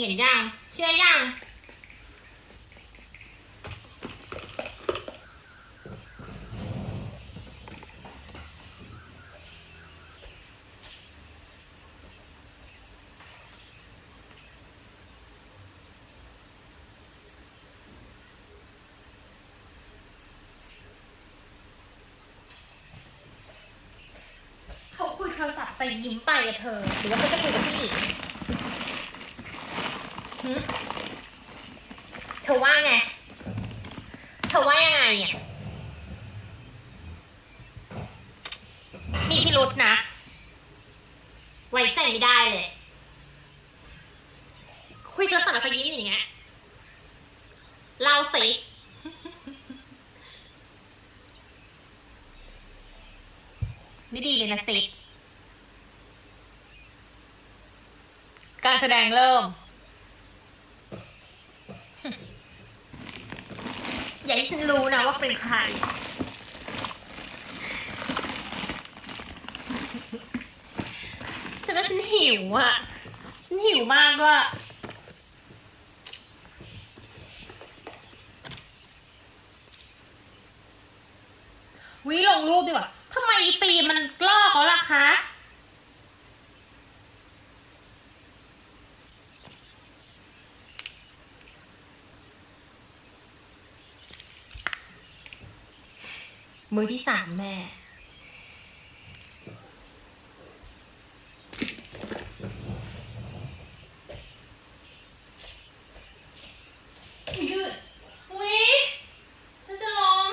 เห็นยังเชื่อยังเขาคุยโทรศัพท์ไปยิ้มไปอะเธอ หรือว่าเขาจะคุยกับผู้หญิงหึ เธอว่าไง เธอว่ายังไงอะ มีพิรุษนะ ไว้ใจไม่ได้เลย คุยโทรศัพท์แล้วเขายิ้อย่างเงี้ยเล่าสิไม่ดีเลยนะสิ การแสดงเริ่ม อย่าให้ฉันรู้นะว่าเป็นใคร ฉันว่าฉันหิวอะ ฉันหิวมากด้วยวิลงรูปดีกว่าทำไมฟิล์มมันลอกแล้วล่ะคะ มือที่สามแม่ ยืดวิฉันจะล้ม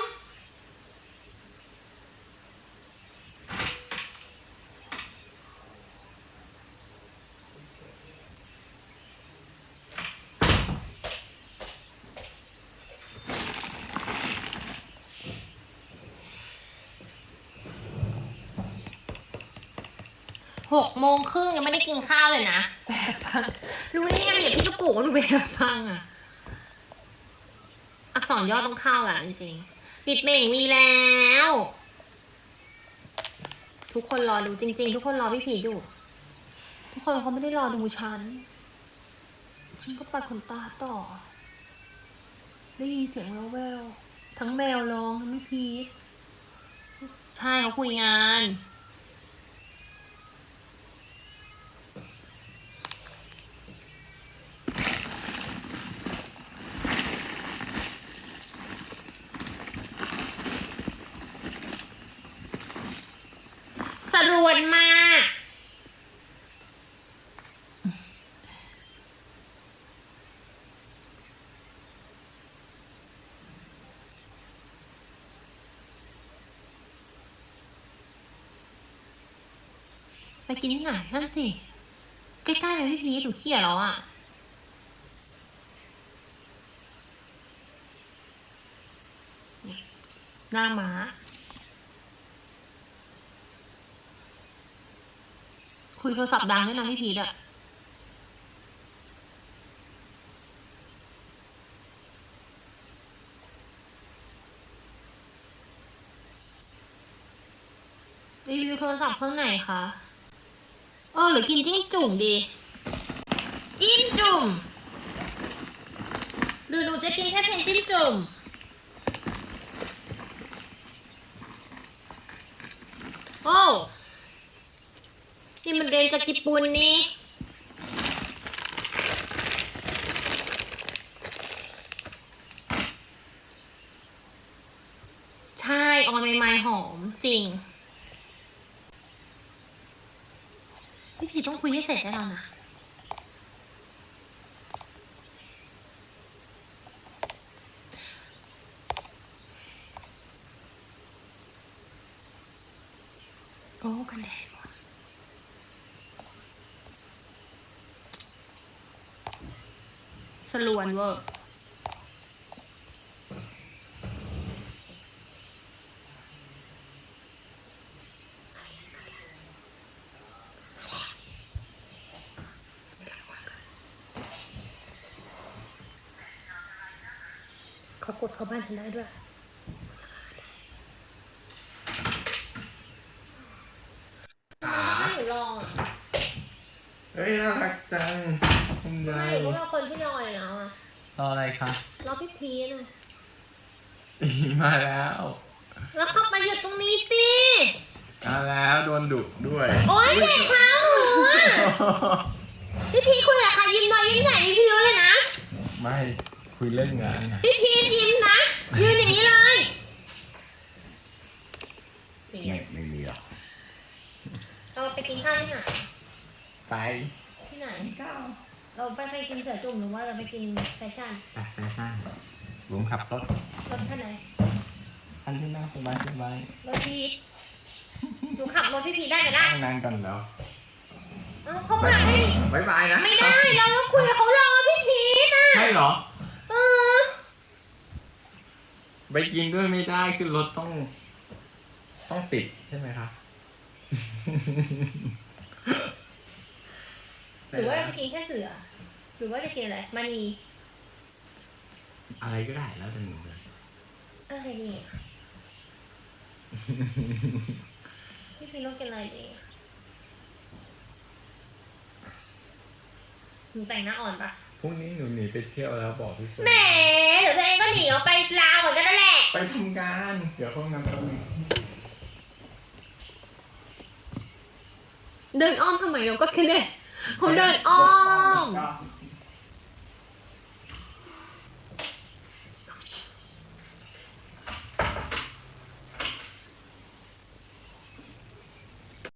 หกโมงครึ่งยังไม่ได้กินข้าวเลยนะแบกฟังรู้ได้ไงอย่าพี่กระปุกว่าหนูแบกฟังอะ อักษรย่อต้องเข้าอะจริงๆปิดเม่งมีแล้ว ทุกคนรอดูจริง ๆ ทุกคนรอพี่ผีอยู่ ทุกคนเขาไม่ได้รอดูฉัน ฉันก็ปัดขนตาต่อ ได้ยินเสียงแววๆทั้งแมวร้องทั้งพี่พีทใช่เขาคุยงาน รวนมาก ไปกินที่ไหนนั่นสิ ใกล้ๆเลยพี่พีทหนูเขี่ยแล้วอะหน้าม้า คุยโทรศัพท์ดังด้วยนะพี่พีทอะรีวิวโทรศัพท์เครื่องไหนคะ เออ หรือกินจิ้มจุ่มดี จิ้มจุ่มหรือหนูจะกินแค่เพียงจิ้มจุ่มโอ้ นี่มันเรียนจากญี่ปุ่นนี่ใช่ออนใหม่ๆหอมจริง พี่พีต้องคุยให้เสร็จได้แล้วนะโอ้กันแดดว่ะ สลวนเวอร์เขากดเข้าบ้านฉันได้ด้วย ขา ไม่หนูลอง เฮ้ยน่ารั กจังทำไมไม่พวกเราคนที่รออยู่แล้วอะรออะไรคะรอพี่พีชอะมาแล้วแล้วขับมาหยุดตรงนี้สิมาแล้วโดนดุด้วย โอ๊ยเจ็บเท้าหนูอะพี่พีชคุยกับใครยิ้มน้อยยิ้มใหญ่พี่พีชเลยนะ ไม่คุยเรื่องงานนะพี่พีชยิ้มนะยืนอย่างนี้เลยไม่ไม่มีหรอกเราไปกินข้าวที่ไหน ไปที่ ไหนเราไปไปกินเสือจุ่มหรือว่าเราไปกินแฟชั่นไปไปข้างลุงขับรถรถท่านไหนคันที่นั่งสบายสบายรถพีชหนูขับรถพี่พีชได้ไหมล่ะนั่งนานกันแล้วเอาเขามาให้ดิบายบายนะไม่ได้เราต้องคุยกับเขารอพี่พีชนะใช่เหรอเออไปกินด้วยไม่ได้คือรถต้อง ต้องติดใช่ไหมครับ หรือว่าเราไปกินแค่เสือ หรือว่าจะกินอะไรมานีอะไรก็ได้แล้วแต่หนูเลยอะไรดีอะพี่พีชต้องกินอะไรดีหนูแต่งหน้าอ่อนปะพรุ่งนี้หนูหนีไปเที่ยวแล้วบอกพี่เฟิร์แหมนเดี๋ยวตัวเองก็หนีออกไปลาวเหมือนกันนั่นแหละ ไปทำงาน เดี๋ยวห้องน้ำแป๊บนึงเดินอ้อมทำไมเราก็แค่เดิ นเขาเดินอ้อม